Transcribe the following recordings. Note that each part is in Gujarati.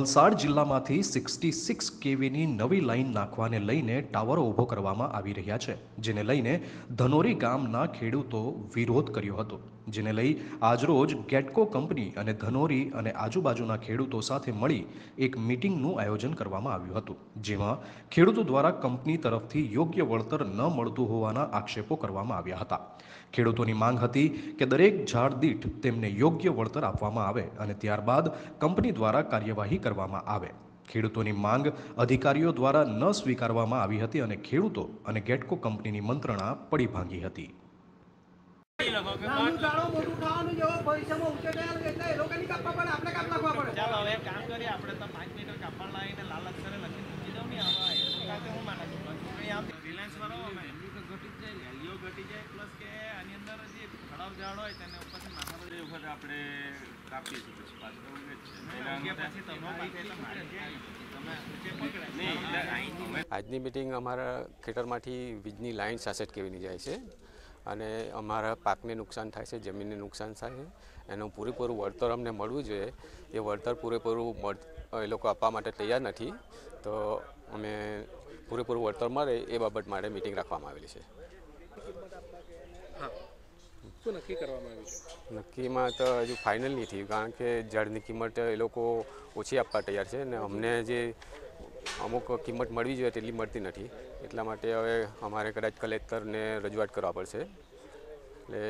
વલસાડ જિલ્લામાંથી સિક્સટી સિક્સ કેવીની નવી લાઇન નાખવાને લઈને ટાવરો ઊભો કરવામાં આવી રહ્યા છે, જેને લઈને ધનોરી ગામના ખેડૂતો વિરોધ કર્યો હતો. જેને લઈ આજરોજ ગેટકો કંપની અને ધનોરી અને આજુબાજુના ખેડૂતો સાથે મળી એક મિટિંગનું આયોજન કરવામાં આવ્યું હતું, જેમાં ખેડૂતો દ્વારા કંપની તરફથી યોગ્ય વળતર ન મળતું હોવાના આક્ષેપો કરવામાં આવ્યા હતા. ખેડૂતોની માંગ હતી કે દરેક ઝાડ દીઠ તેમને યોગ્ય વળતર આપવામાં આવે અને ત્યારબાદ કંપની દ્વારા કાર્યવાહી કરવામાં આવે. ખેડૂતોની માંગ અધિકારીઓ દ્વારા ન સ્વીકારવામાં આવી હતી અને ખેડૂતો અને ગેટકો કંપનીની મંત્રણા પડી ભાંગી હતી. આપણે કામ મોટું ખાવાનું જેવો ભવિષ્યમાં ઉછેર એટલે એ લોકોની કાપવા પડે આપણે કાપ નાખવા પડે ચાલો હવે એક કામ કરીએ આપણે તો પાંચ મીટર કાપડ લાવીને લાલ અક્ષરે લખીને મૂકી દઉં ને હવે એ સાથે હું માને છું બાકી આમ રિલાયન્સ વાળો એમની તો ઘટી જ જાય વેલ્યુ ઘટી જાય પ્લસ કે આની અંદર જે ખરાબ ઝાડ હોય તેને ઉપરથી નાખવા એ વખત આપણે કાપીએ છીએ પછી પાછું આજની મિટિંગ અમારા ખેતરમાંથી વીજની લાઇન સાસઠ કેવીની જાય છે અને અમારા પાકને નુકસાન થાય છે જમીનને નુકસાન થાય છે. એનું પૂરેપૂરું વળતર અમને મળવું જોઈએ. એ વળતર પૂરેપૂરું મળ એ લોકો આપવા માટે તૈયાર નથી. તો અમે પૂરેપૂરું વળતર મળે એ બાબત માટે મિટિંગ રાખવામાં આવેલી છે. શું નક્કી કરવામાં આવ્યું છે? નક્કીમાં તો હજુ ફાઇનલ નહીં થયું કારણ કે ઝાડની કિંમત એ લોકો ઓછી આપવા તૈયાર છે અને અમને જે અમુક કિંમત મળવી જોઈએ તેટલી મળતી નથી. એટલા માટે હવે અમારે કદાચ કલેક્ટરને રજૂઆત કરવા પડશે. એટલે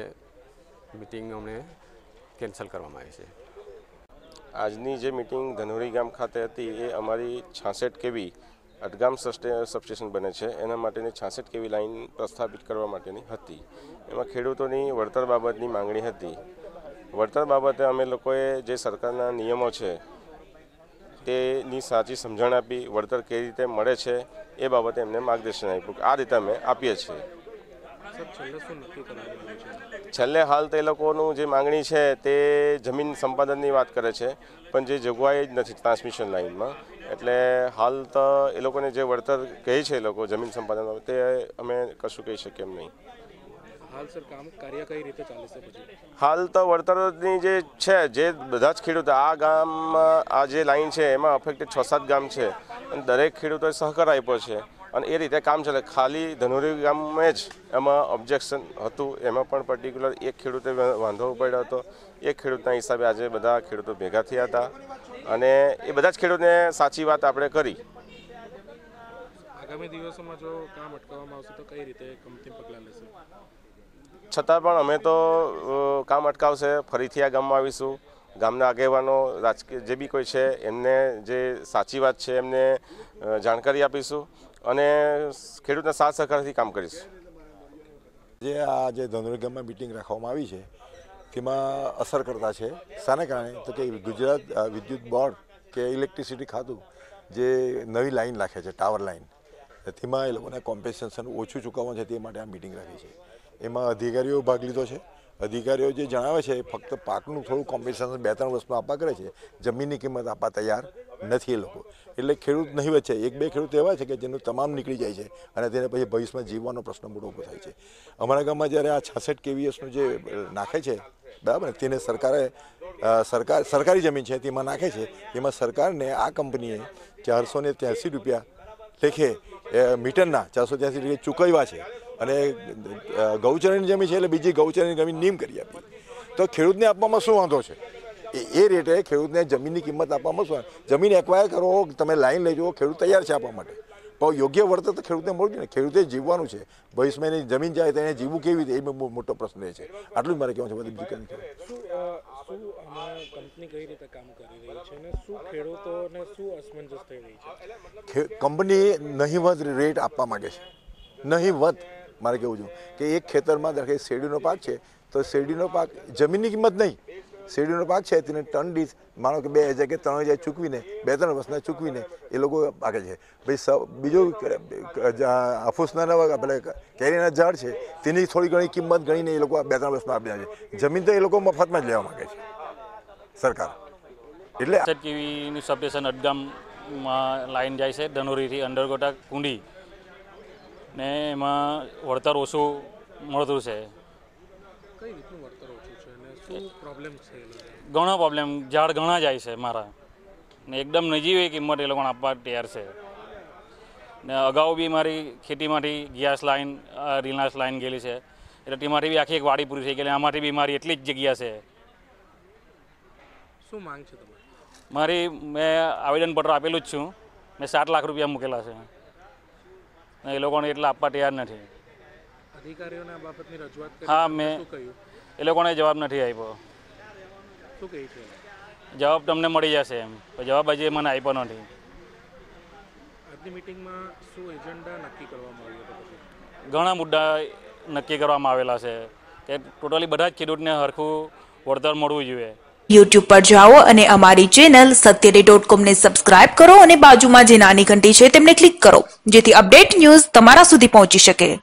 મિટિંગ અમને કેન્સલ કરવામાં આવી છે. આજની જે મિટિંગ ધનોરી ગામ ખાતે હતી એ અમારી છાસઠ કેવી અટગામ સબસ્ટેશન બને છે. એના માટેની છાસઠ કેવી લાઇન પ્રસ્થાપિત કરવા માટેની હતી. એમાં ખેડૂતોની વળતર બાબતની માંગણી હતી. વળતર બાબતે અમે લોકોએ જે સરકારના નિયમો છે, તેની સાચી સમજણ આપી, વળતર કેવી રીતે મળે છે, એ બાબતે એમને માર્ગદર્શન આપ્યું. આ રીતે અમે આપીએ છીએ. છેલ્લે હાલ તો તે લોકોનું જે માંગણી છે તે જમીન સંપાદનની વાત કરે છે પણ જે જોગવાઈ જ નથી ટ્રાન્સમિશન લાઇનમાં. એટલે હાલ તો એ લોકોને જે વળતર કહે છે એ લોકો જમીન સંપાદન તે અમે કશું કહી શકીએ એમ નહીં. હાલ તો વળતરની જે છે જે બધા જ ખેડૂતો આ ગામમાં આ જે લાઈન છે એમાં અફેક્ટેડ છ સાત ગામ છે. અને દરેક ખેડૂતોએ સહકાર આપ્યો છે. અને એ રીતે કામ ચાલે. ખાલી ધનોરી ગામે જ એમાં ઓબ્જેક્શન હતું. એમાં પણ પર્ટિક્યુલર એક ખેડૂતે વાંધો પડ્યો હતો. એક ખેડૂતના હિસાબે આજે બધા ખેડૂતો ભેગા થયા હતા. અને એ બધા જ ખેડૂતને સાચી વાત આપણે કરી. આગામી દિવસોમાં જો કામ અટકાવવામાં આવશે તો કઈ રીતે કંપની પગલાં લેશે? છતાં પણ અમે તો કામ અટકાવશે. ફરીથી આ ગામમાં આવીશું. ગામના આગેવાનો રાજકીય જે બી કોઈ છે એમને જે સાચી વાત છે એમને જાણકારી આપીશું. અને ખેડૂતના સાથ સહકારથી કામ કરીશ. જે આ જે ધનોરી ગામમાં મિટિંગ રાખવામાં આવી છે, તેમાં અસર કરતા છે. શાને કારણે? તો કે ગુજરાત વિદ્યુત બોર્ડ કે ઇલેક્ટ્રિસિટી ખાતું જે નવી લાઈન રાખે છે ટાવર લાઇન તેમાં એ લોકોને કોમ્પેન્સેશન ઓછું ચૂકવવાનું છે, તે માટે આ મિટિંગ રાખી છે. એમાં અધિકારીઓ ભાગ લીધો છે. અધિકારીઓ જે જણાવે છે ફક્ત પાકનું થોડું કોમ્પેન્સેશન બે ત્રણ વર્ષમાં આપવા કરે છે. જમીનની કિંમત આપવા તૈયાર. નથી એ લોકો. એટલે ખેડૂત નહીં વચ્ચે એક બે ખેડૂત એવા છે કે જેનું તમામ નીકળી જાય છે અને તેને પછી ભવિષ્યમાં જીવવાનો પ્રશ્ન મોટો ઊભો થાય છે. અમારા ગામમાં જ્યારે આ છાસઠ કેવીએસનું જે નાખે છે, બરાબર ને, તેને સરકારે સરકાર, સરકારી જમીન છે, તેમાં નાખે છે. તેમાં સરકારને આ કંપનીએ ચારસો ને ત્યાંસી રૂપિયા લેખે મીટરના ચારસો ત્યાંસી રૂપિયા ચૂકવ્યા છે. અને ગૌચરણની જમીન છે એટલે બીજી ગૌચરની જમીન નીમ કરી આપી. તો ખેડૂતને આપવામાં શું વાંધો છે? એ એ રેટે ખેડૂતને જમીનની કિંમત આપવામાં શું? જમીન એક્વાયર કરો તમે લાઈન લઈ જુઓ ખેડૂત તૈયાર છે આપવા માટે. પણ યોગ્ય વળતર તો ખેડૂતને જોઈએ ને. ખેડૂતે જીવવાનું છે. ભવિષ્યમાં એની જમીન જાય તો એને જીવવું કેવી રીતે? એ મોટો પ્રશ્ન રહે છે. આટલું જ મારે કહેવાનું છે. બધું બીજું કંઈ કંપની નહીવત રેટ આપવા માંગે છે. નહીવત મારે કેવું છું. કે એક ખેતરમાં ધારો શેરડીનો પાક છે તો શેરડીનો પાક જમીનની કિંમત નહીં. શેરડીનો પાક છે, તેને ટન દીઠ માનો કે બે હજાર કે ત્રણ હજાર ચૂકવીને, બે ત્રણ વર્ષના ચૂકવીને એ લોકો પાકે છે. પછી બીજું હાફૂસના પેલા કેરીના ઝાડ છે, તેની થોડી ઘણી કિંમત ગણીને એ લોકો બે ત્રણ વર્ષમાં આપી છે. જમીન તો એ લોકો મફતમાં જ લેવા માંગે છે, સરકાર. એટલે કેવીનું સબસ્ટેશન અડગામમાં લાઈન જાય છે, ધનોરીથી અંડરગોટા કુંડી. ને એમાં વળતર ઓછું મળતું છે. કઈ રીતનું વળતર ઓછું છે અને શું પ્રોબ્લેમ છે ઘણો પ્રોબ્લેમ ઝાડ ઘણા જાય છે મારા. ને એકદમ નજીવી કિંમત એ લોકોને આપવા તૈયાર છે. ને અગાઉ બી મારી ખેતીમાંથી ગ્યાસ લાઈન રિલાયન્સ લાઈન ગયેલી છે. એટલે તેમાંથી બી આખી એક વાડી પૂરી થઈ ગયેલી આમાંથી બી મારી એટલી જ જગ્યા છે. શું માંગ છે તમારી? મારી મેં આવેદનપત્ર આપેલું જ છું. મેં સાત લાખ રૂપિયા મૂકેલા છે. એ લોકોને એટલા આપવા તૈયાર નથી. અધિકારીઓને આ બાબતની રજૂઆત કરી હા, મેં- એ લોકોને જવાબ નથી આપ્યો. શું કહે છે? જવાબ તમને મળી જશે એમ. પણ જવાબ હજી મને આપ્યો નથી. આજની મિટિંગમાં શું એજન્ડા નક્કી કરવામાં આવ્યો હતો ઘણા મુદ્દા નક્કી કરવામાં આવેલા છે. કે ટોટલી બધા જ ખેડૂતને હરખું વળતર મળવું જોઈએ. યુટ્યુબ પર જાઓ અને અમારી ચેનલ સત્યડે ડોટ કોમને સબસ્ક્રાઇબ કરો અને બાજુમાં જે નાની ઘંટી છે તેમને ક્લિક કરો જેથી અપડેટ ન્યૂઝ તમારા સુધી પહોંચી શકે.